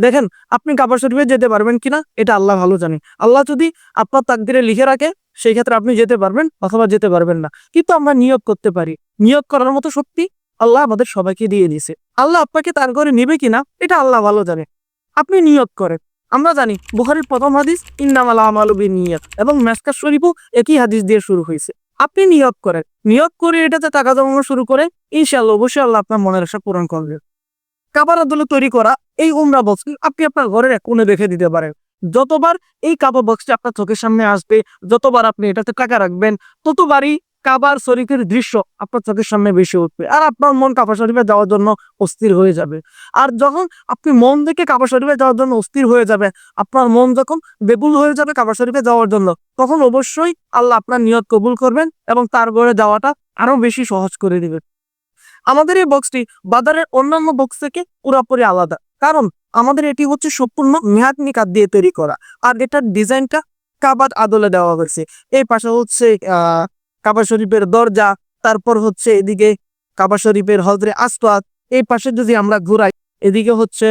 দেখেন, আপনি কাবা শরীফে যেতে পারবেন কিনা, এটা আল্লাহ ভালো জানে। আল্লাহ যদি আপনার তাকদিরে লিখে রাখে, সেই ক্ষেত্রে আপনি যেতে পারবেন অথবা যেতে পারবেন না। কিন্তু আমরা নিয়োগ করতে পারি। নিয়োগ করার মতো শক্তি আল্লাহ আমাদের সবাইকে দিয়ে দিয়েছে। আল্লাহ আপনাকে তার ঘরে নিবে কিনা, এটা আল্লাহ ভালো জানে। আপনি নিয়োগ করেন। আমরা জানি, বুখারির প্রথম হাদিস, ইন্নামাল আমালুবি নিয়ত এবং মেসকার শরীফও একই হাদিস দিয়ে শুরু হয়েছে। আপনি নিয়োগ করেন। নিয়োগ করে এটাতে টাকা জমানো শুরু করে ইনশাল্লাহ অবশ্যই আল্লাহ আপনার মনের আশা পূরণ করবে। কাবার আদলে তৈরি করা এই উমরা বক্স আপনি আপনার ঘরের এক কোণে রেখে দিতে পারেন। যতবার এই কাবা বক্সটি আপনার চোখের সামনে আসবে, যতবার আপনি এটাতে টাকা রাখবেন, ততবারই কাবার শরীফের দৃশ্য আপনার চোখের সামনে বেশি উঠবে আর আপনার মন কাবা শরীফে যাওয়ার জন্য অস্থির হয়ে যাবে। আর যখন আপনি মন থেকে কাবা শরীফে যাওয়ার জন্য অস্থির হয়ে যাবে আপনার মন যখন বেবুল হয়ে যাবে কাবা শরীফে যাওয়ার জন্য, তখন অবশ্যই আল্লাহ আপনার নিয়ত কবুল করবেন এবং তার ঘরে যাওয়াটা আরও বেশি সহজ করে দিবেন। আমাদের এই বক্সটি বাজারের অন্যান্য বক্স থেকে পুরোপুরি আলাদা। কারণ আমাদের এটি হচ্ছে সম্পূর্ণ মেহাত নিকাত দিয়ে তৈরি করা। আর এটার ডিজাইনটা কাবার আদলে দেওয়া হয়েছে। এই পাশে হচ্ছে কাবা শরীফের দরজা, তারপর হচ্ছে এদিকে কাবা শরীফের হজরে আসওয়াদ। এই পাশে যদি আমরা ঘুরাই, এদিকে হচ্ছে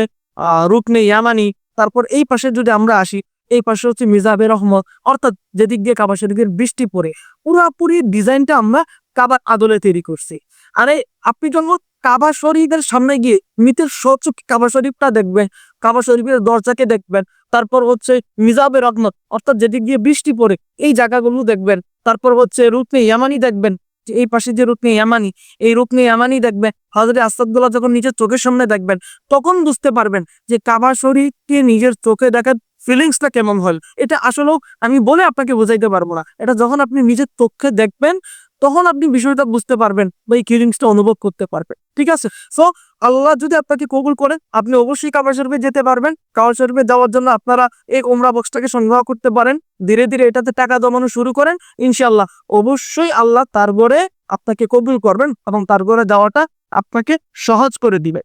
রুকনে ইয়ামানি। তারপর এই পাশে যদি আমরা আসি, এই পাশে হচ্ছে মিজাবের রহমত। অর্থাৎ যেদিক দিয়ে কাবা শরীফের বৃষ্টি পড়ে। পুরাপুরি ডিজাইনটা আমরা কাবার আদলে তৈরি করছি। আরে, আপনি যখন কাবা শরীফের সামনে গিয়ে মিতের সচুক কাবা শরীফটা দেখবেন কাবা শরীফের দরজাকে দেখবেন, তারপর হচ্ছে মিজাবের রহমত, অর্থাৎ যেদিক গিয়ে বৃষ্টি পড়ে, এই জায়গাগুলো দেখবেন, তারপর হচ্ছে রুকনে ইয়ামানি দেখবেন এই পাশে যে রুকনে ইয়ামানি, এই রুকনে ইয়ামানি দেখবেন হজরত আসাদুল্লাহ যখন নিজের চোখের সামনে দেখবেন, তখন বুঝতে পারবেন যে কাবা শরীফকে নিজের চোখে দেখার ফিলিংসটা কেমন হল এটা আসলেও আমি বলে আপনাকে বোঝাইতে পারব না। এটা যখন আপনি নিজের চোখে দেখবেন তখন আপনি বিষয়টা বুঝতে পারবেন বা এই ফিলিংসটা অনুভব করতে পারবেন। ঠিক আছে? সো আল্লাহ যদি আপনাকে কবুল করেন, আপনি অবশ্যই কাবা শরীফে যেতে পারবেন। কাবা শরীফে যাওয়ার জন্য আপনারা এই ওমরা বক্সটাকে সংগ্রহ করতে পারেন। ধীরে ধীরে এটাতে টাকা জমানো শুরু করেন ইনশাল্লাহ অবশ্যই আল্লাহ তারপরে আপনাকে কবুল করবেন এবং তারপরে যাওয়াটা আপনাকে সহজ করে দিবে।